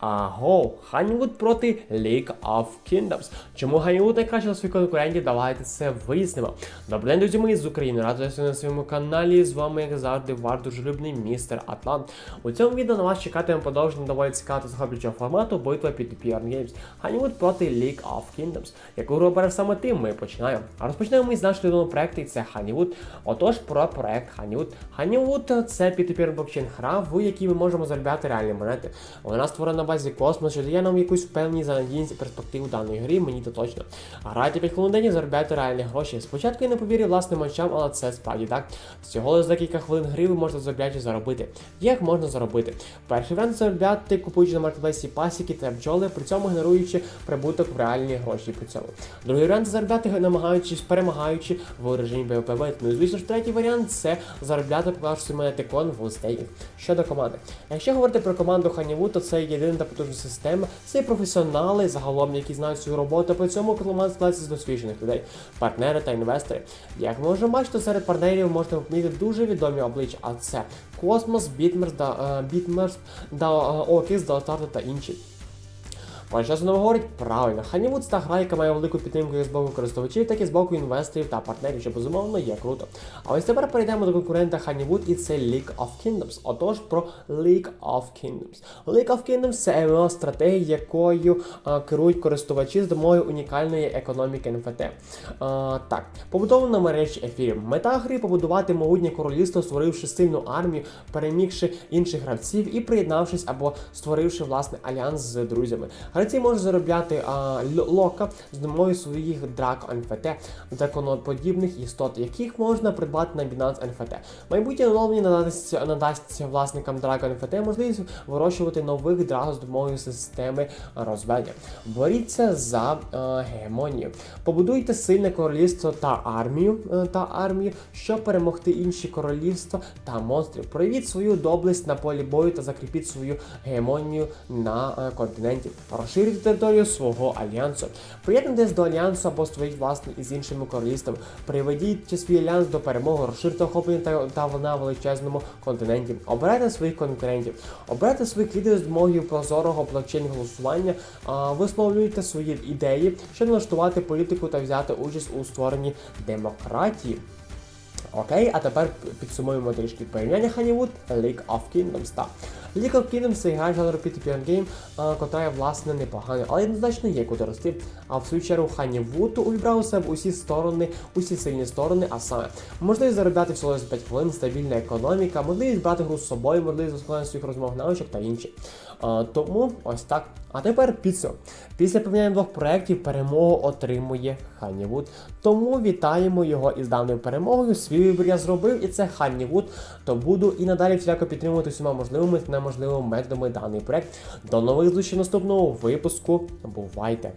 Аго, Ханівуд проти League of Kingdoms. Чому Ханівуд найкраще на своїх конкурентів? Давайте це вияснимо. Добрий день, друзі мої з України. Радий вас на своєму каналі. З вами, як завжди, ваш дружелюбний містер Атлант. У цьому відео на вас чекатиме продовження доволі цікавого захоплюючого формату битва під PR Games. Ханівуд проти League of Kingdoms. Яку гру обереш саме ти, ми починаємо. А розпочнемо ми з нашого відомого проекту, і це Ханівуд. Отож, про проект Ханівуд. Ханівуд це P2P блокчейн гра, в якій ми можемо заробляти реальні монети. Вона створена на базі космос, що дає нам якусь впевненість за надійність і перспективу даної гри, мені то точно. Грайте 5 хвилин день заробляйте реальні гроші. Спочатку я не повірив власним очам, але це справді так. Всього за декілька хвилин гри ви можете заробляти заробити. Як можна заробити? Перший варіант заробляти, купуючи на маркетплейсі пасіки та бджоли, при цьому генеруючи прибуток в реальні гроші при цьому. Другий варіант заробляти, намагаючись, перемагаючи в режимі PvP. Ну і звісно ж, третій варіант це заробляти, поклавши монети клон в стейкінг. Щодо команди. Якщо говорити про команду Ханіву, то це єдина та потужна система. Це професіонали загалом, які знають свою роботу. По цьому команда складається з досвідчених людей, партнери та інвестори. Як ми вже бачите, серед партнерів можна помітити дуже відомі обличчя, а це Космос, Бітмерс, е, Бітмерс, е, Окіс, Даостарта та інші. Нам говорить правильно. Ханівуд та гра, яка має велику підтримку як з боку користувачів, так і з боку інвесторів та партнерів, що безумовно є круто. А ось тепер перейдемо до конкурента Honeywood і це League of Kingdoms. Отож про League of Kingdoms. League of Kingdoms це ММО стратегія, якою а, керують користувачі з допомогою унікальної економіки НФТ. А, так, побудована мережі ефірів. Мета гри побудувати могутнє королівство, створивши сильну армію, перемігши інших гравців і приєднавшись або створивши власне альянс з друзями. Гравці можуть заробляти а, лока з допомогою своїх драк НФТ, драконоподібних істот, яких можна придбати на Binance NFT. Майбутнє оновлення надасть, надасть власникам драк NFT можливість вирощувати нових драг з допомогою системи розведення. Боріться за е, гегемонію. Побудуйте сильне королівство та армію е, та армію, щоб перемогти інші королівства та монстрів. Проявіть свою доблесть на полі бою та закріпіть свою гегемонію на е, континенті. Розширюйте територію свого альянсу. Приєднуйтесь до альянсу або створіть власний із іншими королівствами. Приведіть свій альянс до перемоги, розширте охоплення та, та на величезному континенті. Обирайте своїх конкурентів, обирайте своїх лідерів з допомогою прозорого блокчейн голосування, висловлюйте свої ідеї, щоб налаштувати політику та взяти участь у створенні демократії. Окей, а тепер підсумуємо трішки порівняння Honeywood League of Kingdoms. Так. League of Kingdoms це гра жанру P2P Game, а, котра власне непогана, але однозначно є куди рости. А в свою чергу Honeywood увібрав у себе усі сторони, усі сильні сторони, а саме можливість заробляти всього за 5 хвилин, стабільна економіка, можливість брати гру з собою, можливість досконалення своїх розмов навичок та інші. Тому ось так. А тепер підсумок. Після порівняння двох проєктів перемогу отримує Ханнівуд. Тому вітаємо його із даною перемогою. Свій вибір я зробив, і це Ханнівуд. То буду і надалі всіляко підтримувати всіма можливими та неможливими методами даний проект. До нових зустрічей наступного випуску. Бувайте!